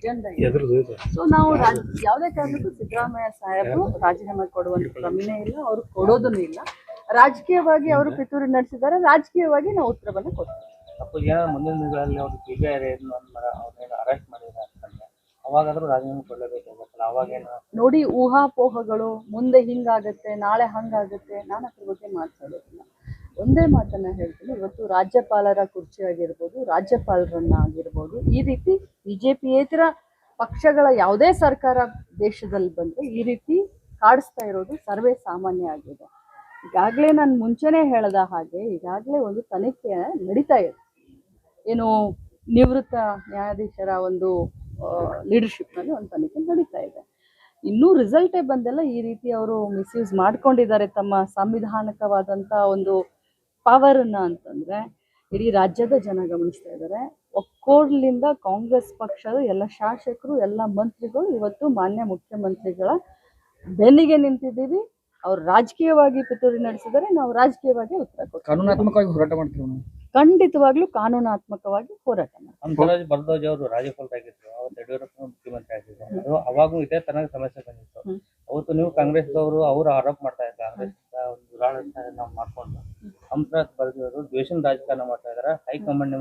Agenda ಇದೆ. So ನಾವು ರಾಜ್- ಯಾವುದೇ ಕಾರಣಕ್ಕೂ ಸಿದ್ದರಾಮಯ್ಯ ಸಾಹೇಬರು ರಾಜೀನಾಮೆ ಕೊಡುವಂತ ಗಮನ ಇಲ್ಲ ಅವ್ರು ಕೊಡೋದನ್ನೂ ಇಲ್ಲ. ರಾಜಕೀಯವಾಗಿ ಅವರು ಪಿತೂರಿ ನಡೆಸಿದ್ದಾರೆ ರಾಜಕೀಯವಾಗಿ ನಾವು ಉತ್ತರವನ್ನು ಕೊಡ್ತೀವಿ. ಮುಂದಿನ ದಿನಗಳಲ್ಲಿ ಅವರು ಸಿ ಬಿ ಐ ಅವ್ರನ್ನೇನು ಅರೆಸ್ಟ್ ಮಾಡಿದ್ರೆ ಅಂತಂದ್ರೆ ಅವಾಗಾದ್ರೂ ರಾಜೀನಾಮೆ ಕೊಡಲೇಬೇಕಾಗತ್ತಲ್ಲ ಅವಾಗೇನು? ನೋಡಿ ಊಹಾಪೋಹಗಳು ಮುಂದೆ ಹಿಂಗಾಗತ್ತೆ ನಾಳೆ ಹಂಗಾಗತ್ತೆ ನಾನು ಅದ್ರ ಬಗ್ಗೆ ಮಾತಾಡೋದಿಲ್ಲ. ಒಂದೇ ಮಾತನ್ನ ಹೇಳ್ತೀನಿ ಇವತ್ತು ರಾಜ್ಯಪಾಲರ ಕುರ್ಚಿ ಆಗಿರ್ಬೋದು ರಾಜ್ಯಪಾಲರನ್ನ ಆಗಿರ್ಬೋದು ಈ ರೀತಿ ಬಿಜೆಪಿಯೇತರ ಪಕ್ಷಗಳ ಯಾವುದೇ ಸರ್ಕಾರ ದೇಶದಲ್ಲಿ ಬಂದರೆ ಈ ರೀತಿ ಕಾಡಿಸ್ತಾ ಇರೋದು ಸರ್ವೇ ಸಾಮಾನ್ಯ ಆಗಿದೆ. ಈಗಾಗಲೇ ನಾನು ಮುಂಚೆನೇ ಹೇಳ್ದ ಹಾಗೆ ಈಗಾಗಲೇ ಒಂದು ತನಿಖೆ ನಡೀತಾ ಇದೆ. ಏನು ನಿವೃತ್ತ ನ್ಯಾಯಾಧೀಶರ ಒಂದು ಲೀಡರ್ಶಿಪ್ನಲ್ಲಿ ಒಂದು ತನಿಖೆ ನಡೀತಾ ಇದೆ. ಇನ್ನೂ ರಿಸಲ್ಟೇ ಬಂದೆಲ್ಲ. ಈ ರೀತಿ ಅವರು ಮಿಸ್ಯೂಸ್ ಮಾಡ್ಕೊಂಡಿದ್ದಾರೆ ತಮ್ಮ ಸಂವಿಧಾನಕವಾದಂಥ ಒಂದು ಪವರನ್ನು ಅಂತಂದರೆ ಇಡೀ ರಾಜ್ಯದ ಜನ ಗಮನಿಸ್ತಾ ಇದ್ದಾರೆ. ಒಕ್ಕೋಡ್ಲಿಂದ ಕಾಂಗ್ರೆಸ್ ಪಕ್ಷದ ಎಲ್ಲ ಶಾಸಕರು ಎಲ್ಲ ಮಂತ್ರಿಗಳು ಇವತ್ತು ಮಾನ್ಯ ಮುಖ್ಯಮಂತ್ರಿಗಳ ಬೆನ್ನಿಗೆ ನಿಂತಿದ್ದೀವಿ. ಅವ್ರು ರಾಜಕೀಯವಾಗಿ ಪಿತೂರಿ ನಡೆಸಿದರೆ ನಾವು ರಾಜಕೀಯವಾಗಿ ಉತ್ತರ ಕೊಡ್ತೀವಿ. ಕಾನೂನಾತ್ಮಕವಾಗಿ ಹೋರಾಟ ಮಾಡ್ತೀವಿ ನಾವು? ಖಂಡಿತವಾಗ್ಲೂ ಕಾನೂನಾತ್ಮಕವಾಗಿ ಹೋರಾಟ ಮಾಡ್ತೀವಿ. ಬರ್ದೋಜ್ ಅವರು ರಾಜ್ಯಪಾಲರಾಗಿದ್ರು ಅವತ್ತು ಯಡಿಯೂರಪ್ಪ ಮುಖ್ಯಮಂತ್ರಿ ಆಗಿದ್ರು. ಅವಾಗೂ ಇದೇ ತನಕ ಸಮಸ್ಯೆ ಬಂದಿತ್ತು. ಅವತ್ತು ನೀವು ಕಾಂಗ್ರೆಸ್ದವರು ಅವರು ಆರೋಪ ಮಾಡ್ತಾ ಇದ್ದಾರೆ. ಕಾಂಗ್ರೆಸ್ ಒಂದು ದುರಾಡಳಿತ ನಾವು ಮಾಡ್ಕೊಂಡು. ಹಂಸರಾಜ್ ಅವರು ದ್ವೇಷನ ರಾಜಕಾರಣ ಮಾಡ್ತಾ ಇದ್ದಾರೆ. ಹೈಕಮಾಂಡ್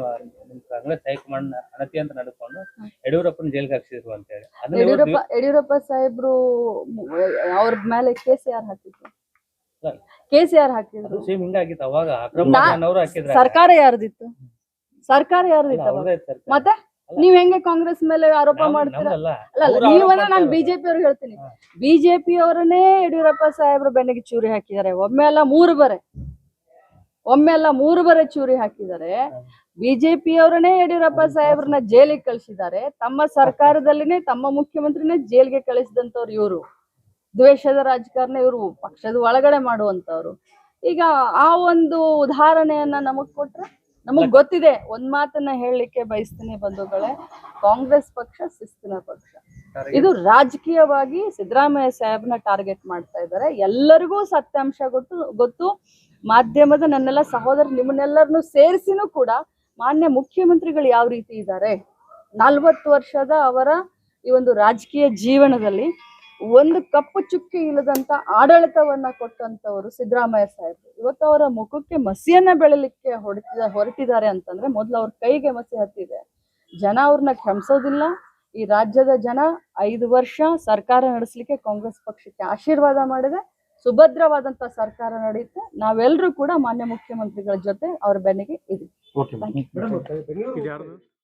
ಕಾಂಗ್ರೆಸ್ ಹೈಕಮಾಂಡ್ ಅಣತಿ ಅಂತ ನಡ್ಕೊಂಡು ಯಡಿಯೂರಪ್ಪನ ಜೈಲಿಗೆ ಹಾಕ್ಸಿದ್ರು ಅಂತ ಹೇಳಿ. ಅದನ್ನ ಇವ್ರು ಯಡಿಯೂರಪ್ಪ ಯಡಿಯೂರಪ್ಪ ಸಾಹೇಬ್ರು ಅವ್ರ ಮೇಲೆ ಕೆಸಿಆರ್ ಯಾರು ಹಾಕಿದ್ರು. ಕೆಸಿಆರ್ ಕೇಸ್ ಯಾರು ಹಾಕಿದ್ರು. ಸೇಮ್ ಹಿಂಗಾಗಿತ್ತು ಅವಾಗ ಅಕ್ರಮ ನಾ- ಅವರು ಹಾಕಿದ್ರೆ. ಸರ್ಕಾರ ಯಾರ್ದಿತ್ತು? ಸರ್ಕಾರ ಯಾರ್ದಿತ್ತು ಅವಾಗ? ಮತ್ತೆ? ನೀವ್ ಹೆಂಗೆ ಕಾಂಗ್ರೆಸ್ ಮೇಲೆ ಆರೋಪ ಮಾಡ್ತೀರಾ. ಅಲ್ಲ ಅಲ್ಲ ಅವ್ರು ನಾನು ಬಿಜೆಪಿ ಅವ್ರಿಗೆ ಹೇಳ್ತೀನಿ. ಬಿಜೆಪಿ ಅವರನ್ನೇ ಯಡಿಯೂರಪ್ಪ ಸಾಹೇಬ್ರು ಬೆನ್ನಿಗೆ ಚೂರಿ ಹಾಕಿದ್ದಾರೆ. ಒಮ್ಮೆ ಅಲ್ಲ ಮೂರು ಬರೆ. ಒಮ್ಮೆ ಅಲ್ಲ ಮೂರು ಬರೆ ಚೂರಿ ಹಾಕಿದ್ದಾರೆ. ಬಿಜೆಪಿ ಅವರನ್ನೇ ಯಡಿಯೂರಪ್ಪ ಸಾಹೇಬ್ರನ್ನ ಜೈಲಿಗೆ ಕಳಿಸಿದ್ದಾರೆ. ತಮ್ಮ ಸರ್ಕಾರದಲ್ಲಿನೇ ತಮ್ಮ ಮುಖ್ಯಮಂತ್ರಿನೇ ಜೈಲಿಗೆ ಕಳಿಸಿದಂತವ್ರು ಇವರು. ದ್ವೇಷದ ರಾಜಕಾರಣ ಇವರು ಪಕ್ಷದ ಒಳಗಡೆ ಮಾಡುವಂತವ್ರು ಈಗ ಆ ಒಂದು ಉದಾಹರಣೆಯನ್ನ ನಮಗ್ ಕೊಟ್ರೆ ನಮಗ್ ಗೊತ್ತಿದೆ. ಒಂದ್ ಮಾತನ್ನ ಹೇಳಲಿಕ್ಕೆ ಬಯಸ್ತೀನಿ ಬಂಧುಗಳೇ. ಕಾಂಗ್ರೆಸ್ ಪಕ್ಷ ಶಿಸ್ತಿನ ಪಕ್ಷ. ಇದು ರಾಜಕೀಯವಾಗಿ ಸಿದ್ದರಾಮಯ್ಯ ಸಾಹೇಬ್ನ ಟಾರ್ಗೆಟ್ ಮಾಡ್ತಾ ಇದ್ದಾರೆ. ಎಲ್ಲರಿಗೂ ಸತ್ಯಾಂಶ ಗೊತ್ತು ಗೊತ್ತು. ಮಾಧ್ಯಮದ ನನ್ನೆಲ್ಲ ಸಹೋದರ ನಿಮ್ಮನ್ನೆಲ್ಲರನ್ನು ಸೇರಿಸಿನೂ ಕೂಡ ಮಾನ್ಯ ಮುಖ್ಯಮಂತ್ರಿಗಳು ಯಾವ ರೀತಿ ಇದ್ದಾರೆ? ನಲ್ವತ್ತು ವರ್ಷದ ಅವರ ಈ ಒಂದು ರಾಜಕೀಯ ಜೀವನದಲ್ಲಿ ಒಂದು ಕಪ್ಪು ಚುಕ್ಕಿ ಇಲ್ಲದಂತ ಆಡಳಿತವನ್ನ ಕೊಟ್ಟಂತವರು ಸಿದ್ದರಾಮಯ್ಯ ಸಾಹೇಬರು. ಇವತ್ತು ಅವರ ಮುಖಕ್ಕೆ ಮಸಿಯನ್ನ ಬೆಳಲಿಕ್ಕೆ ಹೊರಟಿದ, ಹೊರಟಿದ್ದಾರೆ ಅಂತಂದ್ರೆ ಮೊದಲು ಅವ್ರ ಕೈಗೆ ಮಸಿ ಹತ್ತಿದೆ. ಜನ ಅವ್ರನ್ನ ಕ್ಷಮಿಸೋದಿಲ್ಲ. ಈ ರಾಜ್ಯದ ಜನ ಐದು ವರ್ಷ ಸರ್ಕಾರ ನಡೆಸಲಿಕ್ಕೆ ಕಾಂಗ್ರೆಸ್ ಪಕ್ಷಕ್ಕೆ ಆಶೀರ್ವಾದ ಮಾಡಿದೆ. ಸುಭದ್ರವಾದಂತ ಸರ್ಕಾರ ನಡೆಯುತ್ತೆ. ನಾವೆಲ್ಲರೂ ಕೂಡ ಮಾನ್ಯ ಮುಖ್ಯಮಂತ್ರಿಗಳ ಜೊತೆ ಅವ್ರ ಬೆನ್ನಿಗೆ ಇದೀವಿ ಓಕೆ